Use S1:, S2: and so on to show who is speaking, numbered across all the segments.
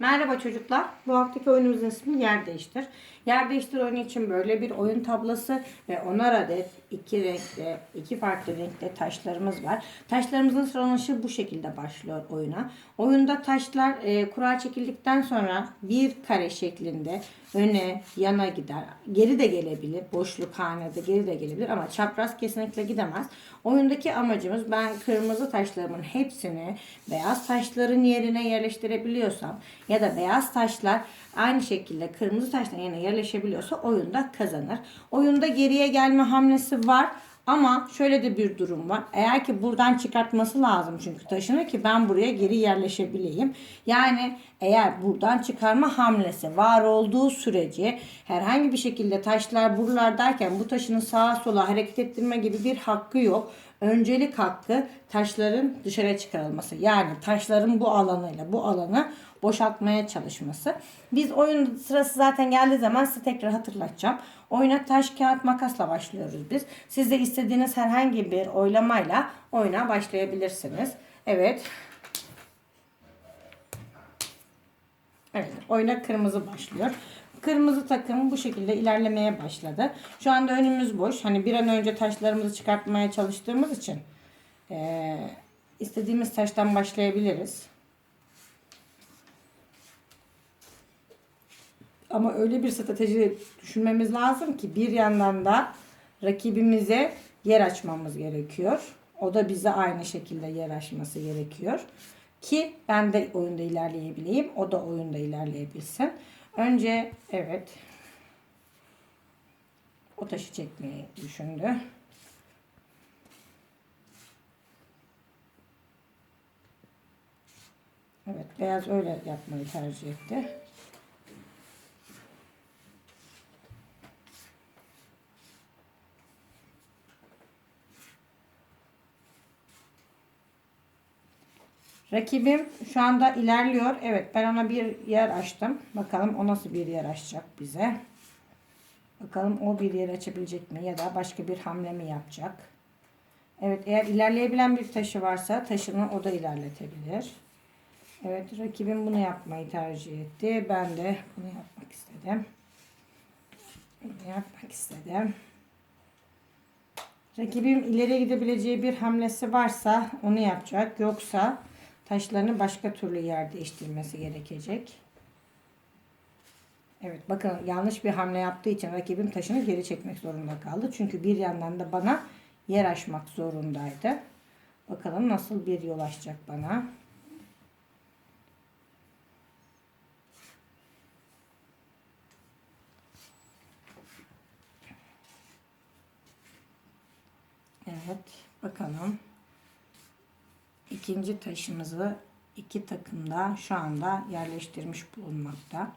S1: Merhaba çocuklar. Bu haftaki oyunumuzun ismi Yer Değiştir. Yer Değiştir oyunu için böyle bir oyun tablosu ve onar adet iki renkte, iki farklı renkte taşlarımız var. Taşlarımızın sıralanışı bu şekilde başlıyor oyuna. Oyunda taşlar e, kura çekildikten sonra bir kare şeklinde öne, yana gider. Geri de gelebilir. Boşluk hanede geri de gelebilir ama çapraz kesinlikle gidemez. Oyundaki amacımız ben kırmızı taşlarımın hepsini beyaz taşların yerine yerleştirebiliyorsam ya da beyaz taşlar aynı şekilde kırmızı taşların yerine yerleşebiliyorsa oyunda kazanır. Oyunda geriye gelme hamlesi var. Ama şöyle de bir durum var. Eğer ki buradan çıkartması lazım çünkü taşını ki ben buraya geri yerleşebileyim. Yani eğer buradan çıkarma hamlesi var olduğu sürece herhangi bir şekilde taşlar buralardayken bu taşını sağa sola hareket ettirme gibi bir hakkı yok. Öncelik hakkı taşların dışarıya çıkarılması. Yani taşların bu alanıyla bu alanı boşaltmaya çalışması. Biz oyun sırası zaten geldiği zaman size tekrar hatırlatacağım. Oyuna taş, kağıt, makasla başlıyoruz biz. Siz de istediğiniz herhangi bir oylamayla oyuna başlayabilirsiniz. Evet. Evet, oyuna kırmızı başlıyor. Kırmızı takım bu şekilde ilerlemeye başladı. Şu anda önümüz boş. Hani bir an önce taşlarımızı çıkartmaya çalıştığımız için eee, istediğimiz taştan başlayabiliriz. Ama öyle bir strateji düşünmemiz lazım ki bir yandan da rakibimize yer açmamız gerekiyor. O da bize aynı şekilde yer açması gerekiyor. Ki ben de oyunda ilerleyebileyim. O da oyunda ilerleyebilsin. Önce evet o taşı çekmeyi düşündü. Evet beyaz öyle yapmayı tercih etti. Rakibim şu anda ilerliyor. Evet ben ona bir yer açtım. Bakalım o nasıl bir yer açacak bize. Bakalım o bir yer açabilecek mi ya da başka bir hamle mi yapacak. Evet eğer ilerleyebilen bir taşı varsa taşını o da ilerletebilir. Evet rakibim bunu yapmayı tercih etti. Ben de bunu yapmak istedim. Bunu yapmak istedim. Rakibim ileriye gidebileceği bir hamlesi varsa onu yapacak. Yoksa taşlarını başka türlü yer değiştirmesi gerekecek. Evet bakın yanlış bir hamle yaptığı için rakibim taşını geri çekmek zorunda kaldı. Çünkü bir yandan da bana yer açmak zorundaydı. Bakalım nasıl bir yol açacak bana. Evet bakalım. İkinci taşımızı iki takımda şu anda yerleştirmiş bulunmakta.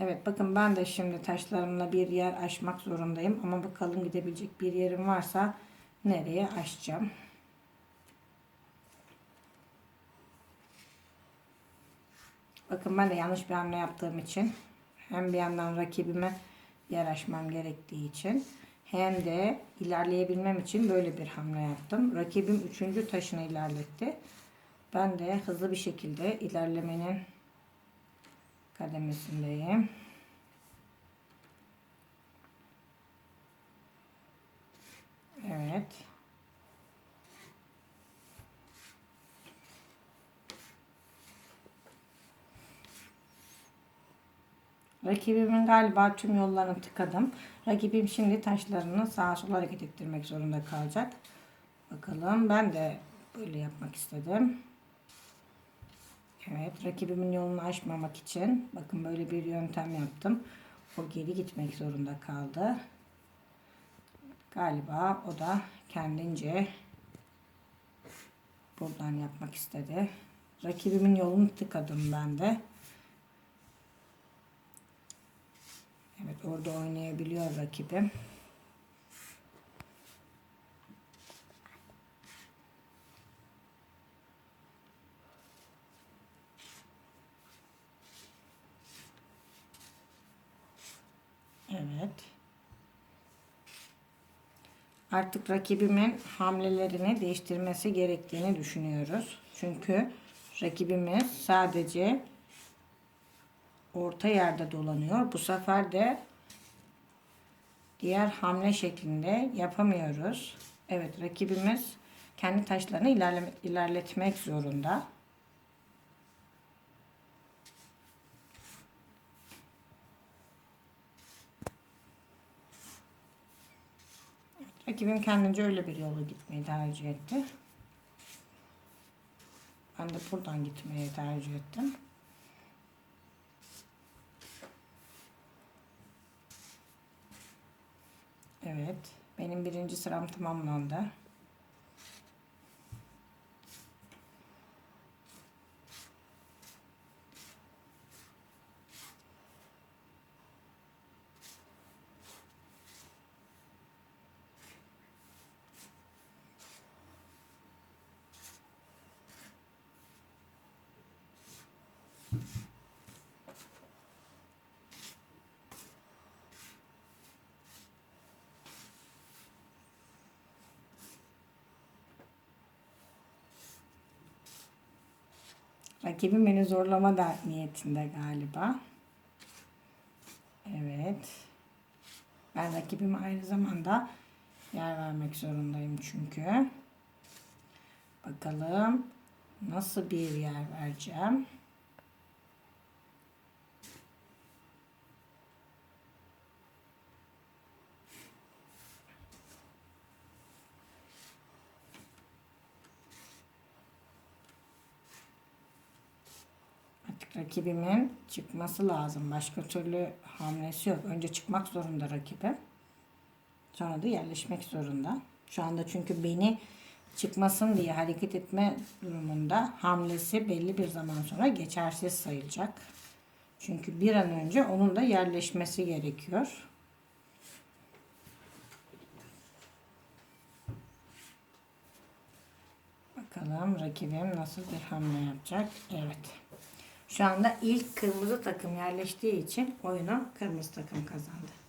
S1: Evet bakın ben de şimdi taşlarımla bir yer açmak zorundayım. Ama bakalım gidebilecek bir yerim varsa nereye açacağım. Bakın ben de yanlış bir hamle yaptığım için hem bir yandan rakibime yer açmam gerektiği için hem de ilerleyebilmem için böyle bir hamle yaptım. Rakibim üçüncü taşını ilerletti. Ben de hızlı bir şekilde ilerlemenin kademesindeyim. Evet. Rakibimin galiba tüm yollarını tıkadım. Rakibim şimdi taşlarını sağa sola hareket ettirmek zorunda kalacak. Bakalım ben de böyle yapmak istedim. Evet rakibimin yolunu açmamak için bakın böyle bir yöntem yaptım. O geri gitmek zorunda kaldı. Galiba o da kendince buradan yapmak istedi. Rakibimin yolunu tıkadım ben de. Evet orada oynayabiliyor rakibim. Evet. Artık rakibimin hamlelerini değiştirmesi gerektiğini düşünüyoruz. Çünkü rakibimiz sadece orta yerde dolanıyor. Bu sefer de diğer hamle şeklinde yapamıyoruz. Evet rakibimiz kendi taşlarını ilerleme, ilerletmek zorunda. Rakibim kendince öyle bir yola gitmeyi tercih etti. Ben de buradan gitmeyi tercih ettim. Evet. Benim birinci sıram tamamlandı. Rakibim beni zorlama da niyetinde galiba. Evet. Ben rakibime aynı zamanda yer vermek zorundayım çünkü. Bakalım nasıl bir yer vereceğim. Rakibimin çıkması lazım. Başka türlü hamlesi yok. Önce çıkmak zorunda rakibim. Sonra da yerleşmek zorunda. Şu anda çünkü beni çıkmasın diye hareket etme durumunda hamlesi belli bir zaman sonra geçersiz sayılacak. Çünkü bir an önce onun da yerleşmesi gerekiyor. Bakalım rakibim nasıl bir hamle yapacak. Evet. Şu anda ilk kırmızı takım yerleştiği için oyunu kırmızı takım kazandı.